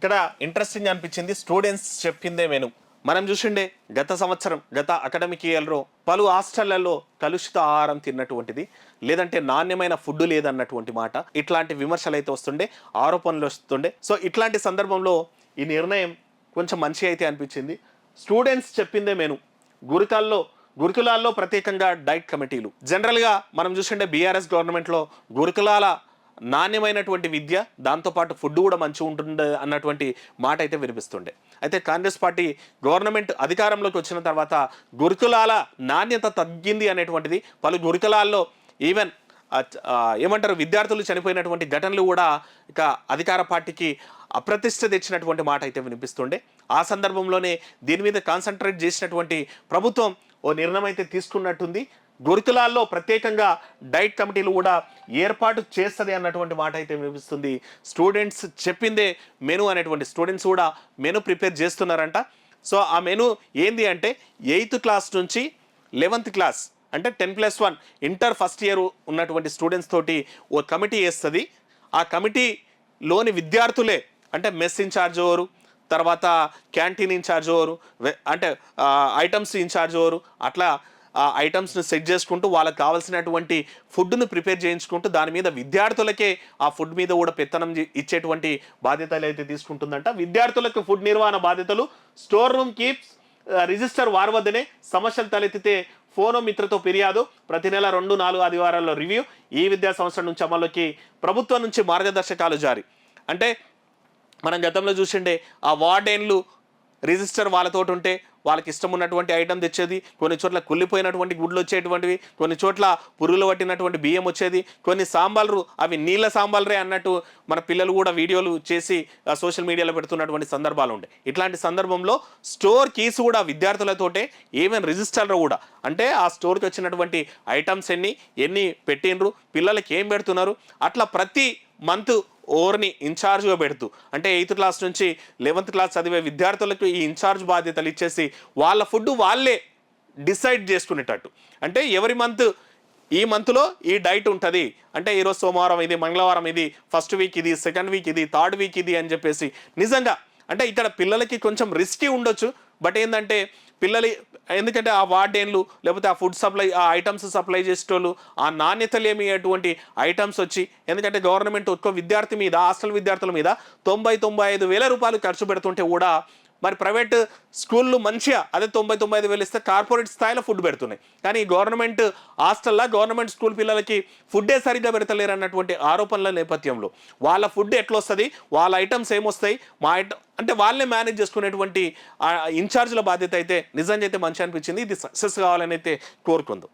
ఇక్కడ ఇంట్రెస్టింగ్ అనిపించింది. స్టూడెంట్స్ చెప్పిందే మెను మనం చూసిండే గత సంవత్సరం గత అకాడమిక్ ఇయర్లో పలు హాస్టళ్ళలో కలుషిత ఆహారం తిన్నటువంటిది లేదంటే నాణ్యమైన ఫుడ్ లేదన్నటువంటి మాట. ఇట్లాంటి విమర్శలు అయితే వస్తుండే ఆరోపణలు వస్తుండే. సో ఇట్లాంటి సందర్భంలో ఈ నిర్ణయం కొంచెం మంచి అయితే అనిపించింది. స్టూడెంట్స్ చెప్పిందే మెను గురుకాల్లో గురుకులాల్లో ప్రత్యేకంగా డైట్ కమిటీలు జనరల్గా మనం చూసిండే బీఆర్ఎస్ గవర్నమెంట్లో గురుకులాల నాణ్యమైనటువంటి విద్య దాంతోపాటు ఫుడ్ కూడా మంచిగా ఉంటుండే అన్నటువంటి మాట అయితే వినిపిస్తుండే. అయితే కాంగ్రెస్ పార్టీ గవర్నమెంట్ అధికారంలోకి వచ్చిన తర్వాత గురుకులాల నాణ్యత తగ్గింది అనేటువంటిది పలు గురుకులాల్లో ఈవెన్ ఏమంటారు విద్యార్థులు చనిపోయినటువంటి ఘటనలు కూడా ఇక అధికార పార్టీకి అప్రతిష్ట తెచ్చినటువంటి మాట అయితే వినిపిస్తుండే. ఆ సందర్భంలోనే దీని మీద కాన్సన్ట్రేట్ చేసినటువంటి ప్రభుత్వం ఓ నిర్ణయం అయితే తీసుకున్నట్టుంది. గురుకులాల్లో ప్రత్యేకంగా డైట్ కమిటీలు కూడా ఏర్పాటు చేస్తుంది అన్నటువంటి మాట అయితే వినిపిస్తుంది. స్టూడెంట్స్ చెప్పిందే మెను అనేటువంటి స్టూడెంట్స్ కూడా మెను ప్రిపేర్ చేస్తున్నారంట. సో ఆ మెను ఏంది అంటే ఎయిత్ క్లాస్ నుంచి లెవెంత్ క్లాస్ అంటే ten plus one inter first year ఉన్నటువంటి స్టూడెంట్స్ తోటి ఓ కమిటీ వేస్తుంది. ఆ కమిటీలోని విద్యార్థులే అంటే మెస్ ఇన్ఛార్జ్ ఎవరు తర్వాత క్యాంటీన్ ఇన్ఛార్జ్ ఎవరు వె- అంటే ఐటమ్స్ ఇన్ఛార్జ్ ఎవరు అట్లా ఐటమ్స్ని సెట్ చేసుకుంటూ వాళ్ళకి కావాల్సినటువంటి ఫుడ్ను ప్రిపేర్ చేయించుకుంటూ దాని మీద విద్యార్థులకే ఆ ఫుడ్ మీద కూడా పెత్తనం ఇచ్చేటువంటి బాధ్యతలు అయితే తీసుకుంటుందంట. విద్యార్థులకు ఫుడ్ నిర్వహణ బాధ్యతలు స్టోర్ రూమ్ కీప్స్ రిజిస్టర్ వారి వద్దనే సమస్యలు తలెత్తితే ఫోనో మిత్రతో ఫిర్యాదు. ప్రతి నెల రెండు నాలుగు ఆదివారాల్లో రివ్యూ. ఈ విద్యా సంవత్సరం నుంచి అమల్లోకి ప్రభుత్వం నుంచి మార్గదర్శకాలు జారీ. అంటే మనం గతంలో చూసిండే ఆ వార్డెన్లు రిజిస్టర్ వాళ్ళతోటి ఉంటే వాళ్ళకి ఇష్టం ఉన్నటువంటి ఐటమ్ తెచ్చేది కొన్ని చోట్ల కుళ్ళిపోయినటువంటి గుడ్లు వచ్చేటువంటివి కొన్ని చోట్ల పురుగులు పట్టినటువంటి బియ్యం వచ్చేది కొన్ని సాంబార్లు అవి నీళ్ళ సాంబార్లే అన్నట్టు మన పిల్లలు కూడా వీడియోలు చేసి సోషల్ మీడియాలో పెడుతున్నటువంటి సందర్భాలు ఉండే. ఇట్లాంటి సందర్భంలో స్టోర్ కీస్ కూడా విద్యార్థులతోటే ఈవెన్ రిజిస్టర్లో కూడా. అంటే ఆ స్టోర్కి వచ్చినటువంటి ఐటమ్స్ ఎన్ని ఎన్ని పెట్టిండ్రు పిల్లలకి ఏం పెడుతున్నారు అట్లా ప్రతి మంత్ ఓవర్ని ఇన్ఛార్జ్గా పెడుతూ. అంటే ఎయిత్ క్లాస్ నుంచి లెవెంత్ క్లాస్ చదివే విద్యార్థులకు ఈ ఇన్ఛార్జ్ బాధ్యతలు ఇచ్చేసి వాళ్ళ ఫుడ్ వాళ్ళే డిసైడ్ చేసుకునేటట్టు. అంటే ఎవరి మంత్ ఈ మంత్లో ఈ డైట్ ఉంటుంది. అంటే ఈరోజు సోమవారం ఇది మంగళవారం ఇది ఫస్ట్ వీక్ ఇది సెకండ్ వీక్ ఇది థర్డ్ వీక్ ఇది అని చెప్పేసి నిజంగా అంటే ఇక్కడ పిల్లలకి కొంచెం రిస్కీ ఉండొచ్చు. బట్ ఏంటంటే పిల్లలు ఎందుకంటే ఆ వార్డెన్లు లేకపోతే ఆ ఫుడ్ సప్లై ఆ ఐటమ్స్ సప్లై చేసేటోళ్ళు ఆ నాణ్యత లేమి అటువంటి ఐటమ్స్ వచ్చి ఎందుకంటే గవర్నమెంట్ ఒక్క విద్యార్థి మీద హాస్టల్ విద్యార్థుల మీద తొంభై తొంభై ఐదు వేల రూపాయలు ఖర్చు పెడుతుంటే కూడా మరి ప్రైవేట్ స్కూళ్ళు మంచిగా అదే తొంభై తొంభై ఐదు వేలు ఇస్తే కార్పొరేట్ స్థాయిలో ఫుడ్ పెడుతున్నాయి. కానీ గవర్నమెంట్ హాస్టల్లో గవర్నమెంట్ స్కూల్ పిల్లలకి ఫుడ్డే సరిగ్గా పెడతలేరు అన్నటువంటి ఆరోపణల నేపథ్యంలో వాళ్ళ ఫుడ్ ఎట్లా వస్తుంది వాళ్ళ ఐటమ్స్ ఏమొస్తాయి? మా ఐటమ్ అంటే వాళ్ళే మేనేజ్ చేసుకునేటువంటి ఇన్ఛార్జ్ల బాధ్యత అయితే నిజంగా అయితే మంచి అనిపించింది. ఇది సక్సెస్ కావాలని అయితే కోరుకుందాం.